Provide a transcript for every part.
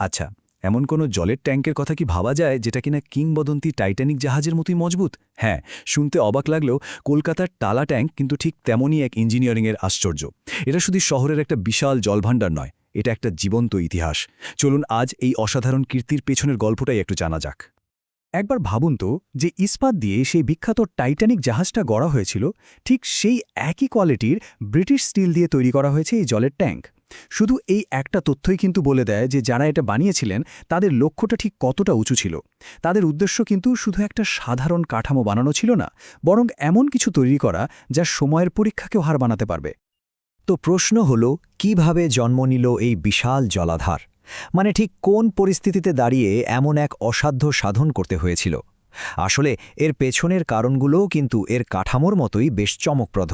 আচ্ছা এমন কোনো জলের ট্যাঙ্কের কথা কি ভাবা যায় যেটা কিনা কিংবদন্তি টাইটানিক জাহাজের মতোই মজবুত? হ্যাঁ শুনতে অবাক লাগলেও কলকাতার টালা ট্যাঙ্ক কিন্তু ঠিক তেমনই এক ইঞ্জিনিয়ারিংয়ের আশ্চর্য। এটা শুধু শহরের একটা বিশাল জলভাণ্ডার নয়, এটা একটা জীবন্ত ইতিহাস। চলুন আজ এই অসাধারণ কীর্তির পেছনের গল্পটাই একটু জানা যাক। একবার ভাবুন তো যে ইস্পাত দিয়ে সেই বিখ্যাত টাইটানিক জাহাজটা গড়া হয়েছিল, ঠিক সেই একই কোয়ালিটির ব্রিটিশ স্টিল দিয়ে তৈরি করা হয়েছে এই জলের ট্যাঙ্ক। শুধু এই একটা তথ্যই কিন্তু বলে দেয় যে যারা এটা বানিয়েছিলেন, তাদের লক্ষ্যটা ঠিক কতটা উঁচু ছিল। তাদের উদ্দেশ্য কিন্তু শুধু একটা সাধারণ কাঠামো বানানো ছিল না, বরং এমন কিছু তৈরি করা যা সময়ের পরীক্ষাকেও হার বানাতে পারবে। তো প্রশ্ন হল, কীভাবে জন্ম নিল এই বিশাল জলাধার? মানে ঠিক কোন পরিস্থিতিতে দাঁড়িয়ে এমন এক অসাধ্য সাধন করতে হয়েছিল? আসলে এর পেছনের কারণগুলোও কিন্তু এর কাঠামোর মতোই বেশ চমকপ্রদ।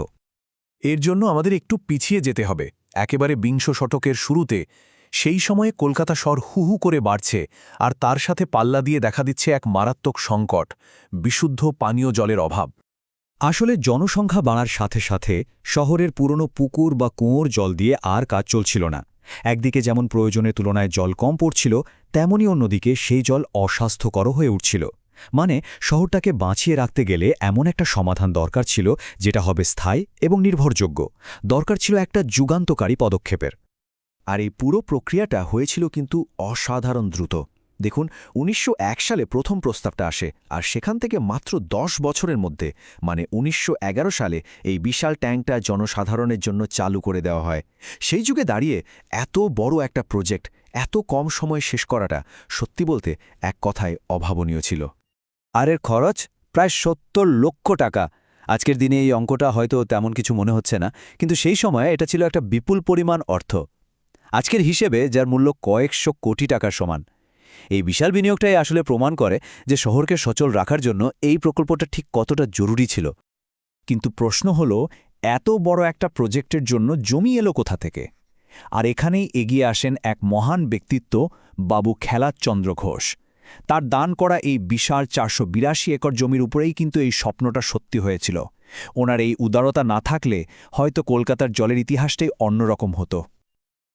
এর জন্য আমাদের একটু পিছিয়ে যেতে হবে। একেবারে বিংশ শতকের শুরুতে, সেই সময়ে কলকাতা শহর হুহু করে বাড়ছে আর তার সাথে পাল্লা দিয়ে দেখা দিচ্ছে এক মারাত্মক সংকট, বিশুদ্ধ পানীয় জলের অভাব। আসলে জনসংখ্যা বাড়ার সাথে সাথে শহরের পুরনো পুকুর বা কুঁয়োর জল দিয়ে আর কাজ চলছিল না। একদিকে যেমন প্রয়োজনের তুলনায় জল কম পড়ছিল, তেমনি অন্যদিকে সেই জল অস্বাস্থ্যকর হয়ে উঠছিল। মানে শহরটাকে বাঁচিয়ে রাখতে গেলে এমন একটা সমাধান দরকার ছিল যেটা হবে স্থায়ী এবং নির্ভরযোগ্য। দরকার ছিল একটা যুগান্তকারী পদক্ষেপের। আর এই পুরো প্রক্রিয়াটা হয়েছিল কিন্তু অসাধারণ দ্রুত। দেখুন, উনিশশো এক সালে প্রথম প্রস্তাবটা আসে, আর সেখান থেকে মাত্র দশ বছরের মধ্যে মানে উনিশশো এগারো সালে, এই বিশাল ট্যাঙ্কটা জনসাধারণের জন্য চালু করে দেওয়া হয়। সেই যুগে দাঁড়িয়ে এত বড় একটা প্রজেক্ট, এত কম সময় শেষ করাটা সত্যি বলতে এক কথায় অভাবনীয় ছিল। আর এর খরচ প্রায় সত্তর লক্ষ টাকা। আজকের দিনে এই অঙ্কটা হয়তো তেমন কিছু মনে হচ্ছে না, কিন্তু সেই সময়ে এটা ছিল একটা বিপুল পরিমাণ অর্থ। আজকের হিসেবে যার মূল্য কয়েকশো কোটি টাকার সমান। এই বিশাল বিনিয়োগটাই আসলে প্রমাণ করে যে শহরকে সচল রাখার জন্য এই প্রকল্পটা ঠিক কতটা জরুরি ছিল। কিন্তু প্রশ্ন হল, এত বড় একটা প্রজেক্টের জন্য জমি এলো কোথা থেকে? আর এখানেই এগিয়ে আসেন এক মহান ব্যক্তিত্ব, বাবু খেলাচন্দ্র ঘোষ। তার দান করা এই বিশাল চারশো বিরাশি একর জমির উপরেই কিন্তু এই স্বপ্নটা সত্যি হয়েছিল। ওনার এই উদারতা না থাকলে হয়তো কলকাতার জলের ইতিহাসটাই অন্যরকম হতো।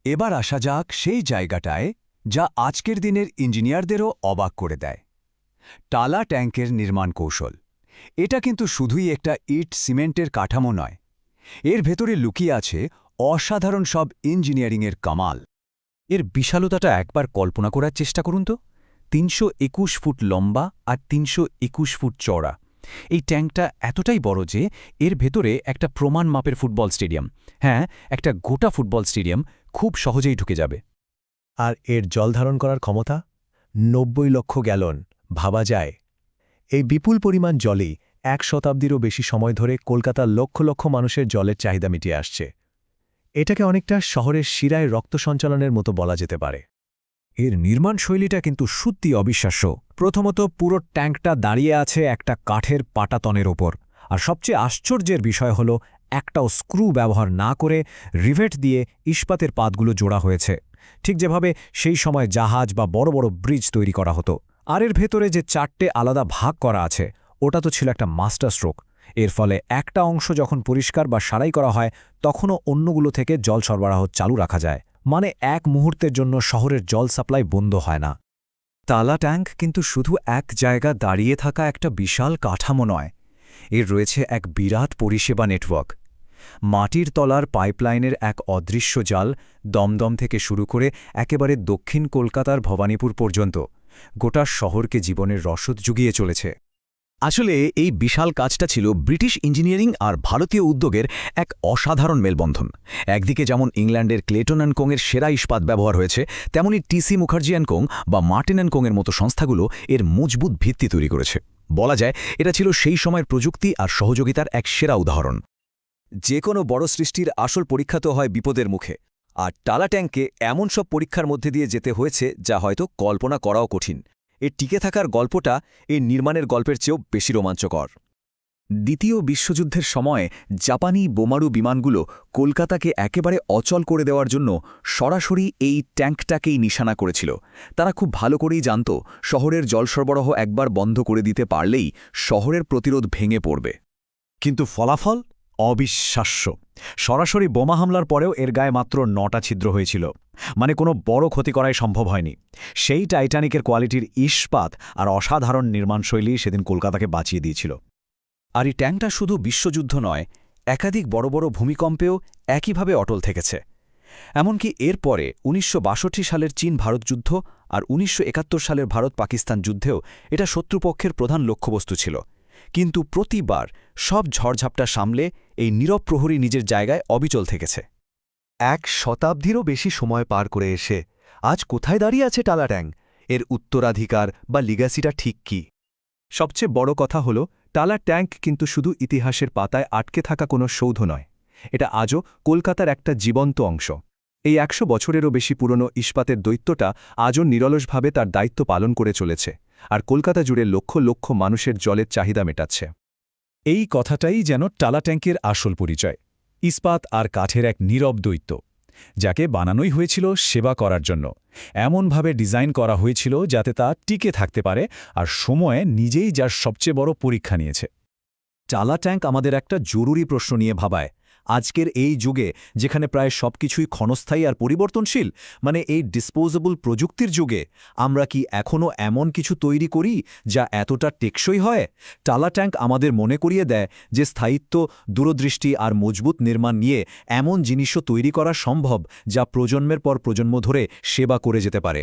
এবার আসা যাক সেই জায়গাটায় যা আজকের দিনের ইঞ্জিনিয়ারদেরও অবাক করে দেয়। টালা ট্যাঙ্কের নির্মাণ কৌশল। এটা কিন্তু শুধুই একটা ইট সিমেন্টের কাঠামো নয়। এর ভেতরে লুকিয়ে আছে অসাধারণ সব ইঞ্জিনিয়ারিংয়ের কামাল। এর বিশালতাটা একবার কল্পনা করার চেষ্টা করুন তো। তিনশো একুশ ফুট লম্বা আর তিনশো একুশ ফুট চওড়া। এই ট্যাঙ্কটা এতটাই বড় যে এর ভেতরে একটা প্রমাণ মাপের ফুটবল স্টেডিয়াম। হ্যাঁ একটা গোটা ফুটবল স্টেডিয়াম খুব সহজেই ঢুকে যাবে। আর এর জল ধারণ করার ক্ষমতা নব্বই লক্ষ গ্যালন, ভাবা যায়। এই বিপুল পরিমাণ জলেই এক শতাব্দীরও বেশি সময় ধরে কলকাতার লক্ষ লক্ষ মানুষের জলের চাহিদা মিটিয়ে আসছে। এটাকে অনেকটা শহরের শিরায় রক্ত সঞ্চালনের মতো বলা যেতে পারে। এর নির্মাণ শৈলীটা কিন্তু সত্যি অবিশ্বাস্য। প্রথমত পুরো ট্যাঙ্কটা দাঁড়িয়ে আছে একটা কাঠের পাটাতনের ওপর। আর সবচেয়ে আশ্চর্যের বিষয় হল, একটাও স্ক্রু ব্যবহার না করে রিভেট দিয়ে ইস্পাতের পাতগুলো জোড়া হয়েছে। ঠিক যেভাবে সেই সময় জাহাজ বা বড় বড় ব্রিজ তৈরি করা হতো। আর এর ভেতরে যে চারটে আলাদা ভাগ করা আছে, ওটা তো ছিল একটা মাস্টার স্ট্রোক। এর ফলে একটা অংশ যখন পরিষ্কার বা সারাই করা হয়, তখনও অন্যগুলো থেকে জল সরবরাহ চালু রাখা যায়। মানে এক মুহূর্তের জন্য শহরের জল সাপ্লাই বন্ধ হয় না। তালা ট্যাঙ্ক কিন্তু শুধু এক জায়গা দাঁড়িয়ে থাকা একটা বিশাল কাঠামো নয়, এর রয়েছে এক বিরাট পরিষেবা নেটওয়ার্ক। মাটির তলার পাইপলাইনের এক অদৃশ্য জাল দমদম থেকে শুরু করে একেবারে দক্ষিণ কলকাতার ভবানীপুর পর্যন্ত গোটা শহরকে জীবনের রসদ জুগিয়ে চলেছে। আসলে এই বিশাল কাজটা ছিল ব্রিটিশ ইঞ্জিনিয়ারিং আর ভারতীয় উদ্যোগের এক অসাধারণ মেলবন্ধন। একদিকে যেমন ইংল্যান্ডের ক্লেটন অ্যান্ড কোংয়ের সেরা ইস্পাত ব্যবহার হয়েছে, তেমনি টিসি মুখার্জি অ্যান্ড কোং বা মার্টিন অ্যান্ড কোংয়ের মতো সংস্থাগুলো এর মজবুত ভিত্তি তৈরি করেছে। বলা যায়, এটা ছিল সেই সময়ের প্রযুক্তি আর সহযোগিতার এক সেরা উদাহরণ। যে কোনো বড় সৃষ্টির আসল পরীক্ষা তো হয় বিপদের মুখে, আর টালা ট্যাঙ্কে এমন সব পরীক্ষার মধ্যে দিয়ে যেতে হয়েছে যা হয়তো কল্পনা করাও কঠিন। এর টিকে থাকার গল্পটা এই নির্মাণের গল্পের চেয়েও বেশি রোমাঞ্চকর। দ্বিতীয় বিশ্বযুদ্ধের সময় জাপানি বোমারু বিমানগুলো কলকাতাকে একেবারে অচল করে দেওয়ার জন্য সরাসরি এই ট্যাঙ্কটাকেই নিশানা করেছিল। তারা খুব ভালো করেই জানত শহরের জল সরবরাহ একবার বন্ধ করে দিতে পারলেই শহরের প্রতিরোধ ভেঙে পড়বে। কিন্তু ফলাফল? অবিশ্বাস্য। সরাসরি বোমা হামলার পরেও এর গায়ে মাত্র নটা ছিদ্র হয়েছিল। মানে কোনো বড় ক্ষতি করাই সম্ভব হয়নি। সেই টাইটানিকের কোয়ালিটির ইস্পাত আর অসাধারণ নির্মাণশৈলী সেদিন কলকাতাকে বাঁচিয়ে দিয়েছিল। আর এই ট্যাঙ্কটা শুধু বিশ্বযুদ্ধ নয়, একাধিক বড় বড় ভূমিকম্পেও একইভাবে অটল থেকেছে। এমনকি এরপরে উনিশশো বাষট্টি সালের চীন ভারত যুদ্ধ আর উনিশশো একাত্তর সালের ভারত পাকিস্তান যুদ্ধেও এটা শত্রুপক্ষের প্রধান লক্ষ্যবস্তু ছিল। কিন্তু প্রতিবার সব ঝড়ঝাপটা সামলে এই নীরব প্রহরী নিজের জায়গায় অবিচল থেকেছে। এক শতাব্দীরও বেশি সময় পার করে এসে, আজ কোথায় দাঁড়িয়ে আছে টালা ট্যাং এর উত্তরাধিকার বা লিগাসিটা ঠিক কি? সবচেয়ে বড় কথা হল টালা ট্যাঙ্ক কিন্তু শুধু ইতিহাসের পাতায় আটকে থাকা কোনো সৌধ নয়। এটা আজও কলকাতার একটা জীবন্ত অংশ। এই একশো বছরেরও বেশি পুরনো ইস্পাতের দৈত্যটা আজও নিরলসভাবে তার দায়িত্ব পালন করে চলেছে, আর কলকাতা জুড়ে লক্ষ লক্ষ মানুষের জলের চাহিদা মেটাচ্ছে। এই কথাটাই যেন টালাট্যাঙ্কের আসল পরিচয়, ইস্পাত আর কাঠের এক নীরব দৈত্য, যাকে বানানোই হয়েছিল সেবা করার জন্য। এমনভাবে ডিজাইন করা হয়েছিল যাতে তা টিকে থাকতে পারে আর সময়ে নিজেই যার সবচেয়ে বড় পরীক্ষা নিয়েছে। চালা ট্যাঙ্ক আমাদের একটা জরুরি প্রশ্ন নিয়ে ভাবায় আজকের এই যুগে যেখানে প্রায় সবকিছুই ক্ষণস্থায়ী আর পরিবর্তনশীল মানে এই ডিসপোজেবল প্রযুক্তির যুগে, আমরা কি এখনও এমন কিছু তৈরি করি যা এতটা টেকসই হয়? টালা ট্যাঙ্ক আমাদের মনে করিয়ে দেয় যে স্থায়িত্ব, দূরদৃষ্টি আর মজবুত নির্মাণ নিয়ে এমন জিনিসও তৈরি করা সম্ভব যা প্রজন্মের পর প্রজন্ম ধরে সেবা করে যেতে পারে।